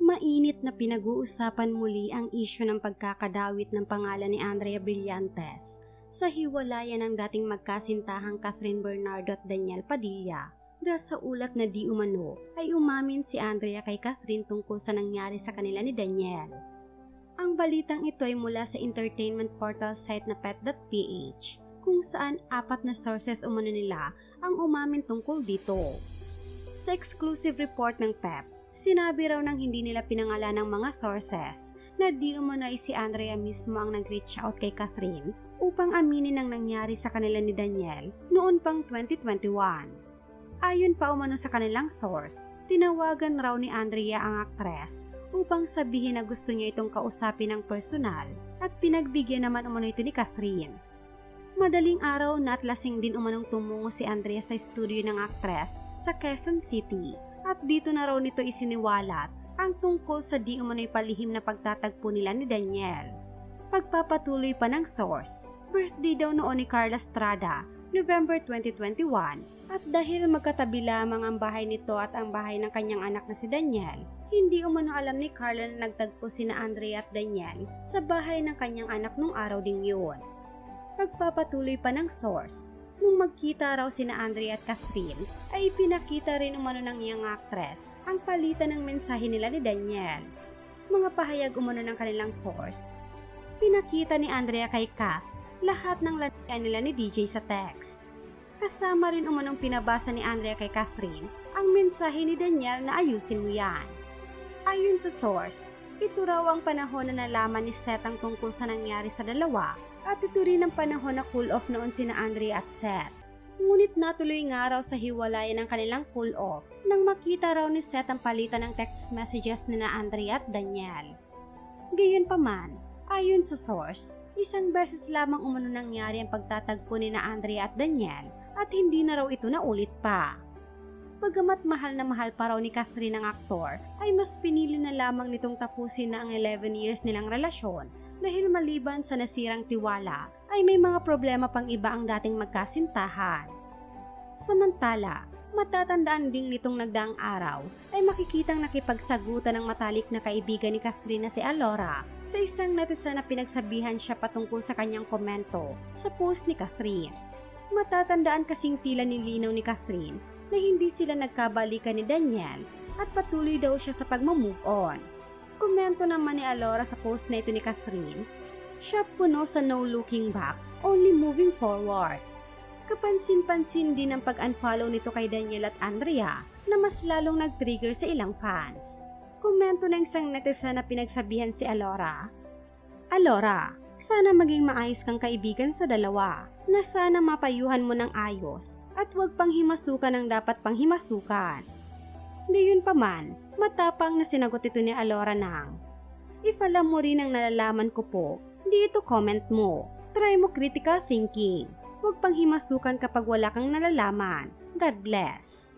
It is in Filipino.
Mainit na pinag-uusapan muli ang isyu ng pagkakadawit ng pangalan ni Andrea Brillantes sa hiwalayan ng dating magkasintahang Catherine Bernardo at Daniel Padilla. Dahil sa ulat na di umano ay umamin si Andrea kay Catherine tungkol sa nangyari sa kanila ni Daniel. Ang balitang ito ay mula sa entertainment portal site na pet.ph kung saan apat na sources umano nila ang umamin tungkol dito. Sa exclusive report ng PEP, sinabi raw ng hindi nila pinangalan ng mga sources na di umano ay si Andrea mismo ang nag-reach out kay Catherine upang aminin ang nangyari sa kanila ni Daniel noon pang 2021. Ayon pa umano sa kanilang source, tinawagan raw ni Andrea ang aktres upang sabihin na gusto niya itong kausapin ng personal at pinagbigyan naman umano ito ni Catherine. Madaling araw na at lasing din umanong tumungo si Andrea sa studio ng aktres sa Quezon City dito na raw nito isiniwalat ang tungkol sa di umano'y palihim na pagtatagpo nila ni Daniel. Pagpapatuloy pa ng source, birthday daw noon ni Carla Estrada, November 2021 at dahil magkatabi lamang ang bahay nito at ang bahay ng kanyang anak na si Daniel, hindi umano alam ni Carla na nagtagpo sina Andrea at Daniel sa bahay ng kanyang anak nung araw ding yun. Pagpapatuloy pa ng source, nung magkita raw sina Andrea at Catherine, ay pinakita rin umano ng iyang actress ang palitan ng mensahe nila ni Daniel. Mga pahayag umano ng kanilang source. Pinakita ni Andrea kay Kath lahat ng latian nila ni DJ sa text. Kasama rin umanong pinabasa ni Andrea kay Catherine ang mensahe ni Daniel na ayusin mo yan. Ayon sa source, ito raw ang panahon na nalaman ni Seth ang tungkol sa nangyari sa dalawa at ito rin ang panahon na cool off noon sina Andrea at Seth. Ngunit natuloy nga raw sa hiwalayan ng kanilang cool off nang makita raw ni Seth ang palitan ng text messages ni na Andrea at Daniel. Gayunpaman, ayon sa source, isang beses lamang umano nangyari ang pagtatagpo ni na Andrea at Daniel at hindi na raw ito naulit pa. Bagamat mahal na mahal pa raw ni Catherine ang aktor, ay mas pinili na lamang nitong tapusin na ang 11 years nilang relasyon dahil maliban sa nasirang tiwala ay may mga problema pang iba ang dating magkasintahan. Samantala, matatandaan ding nitong nagdaang araw ay makikitang nakipagsagutan ng matalik na kaibigan ni Catherine na si Alora sa isang netizen na pinagsabihan siya patungkol sa kanyang komento sa post ni Catherine. Matatandaan kasing tila nilinaw ni Catherine na hindi sila nagkabalikan ni Daniel at patuloy daw siya sa pagmamove on. Komento naman ni Alora sa post na ito ni Catherine, siya puno sa no looking back, only moving forward. Kapansin-pansin din ang pag-unfollow nito kay Daniel at Andrea na mas lalong nag-trigger sa ilang fans. Komento ng isang netizen na pinagsabihan si Alora, Alora, sana maging maayos kang kaibigan sa dalawa, na sana mapayuhan mo ng ayos at huwag pang himasukan ang dapat pang himasukan. Gayon pa man, matapang na sinagot ito ni Alora ng, If alam mo rin ang nalalaman ko po, di ito comment mo. Try mo critical thinking. Huwag pang himasukan kapag wala kang nalalaman. God bless.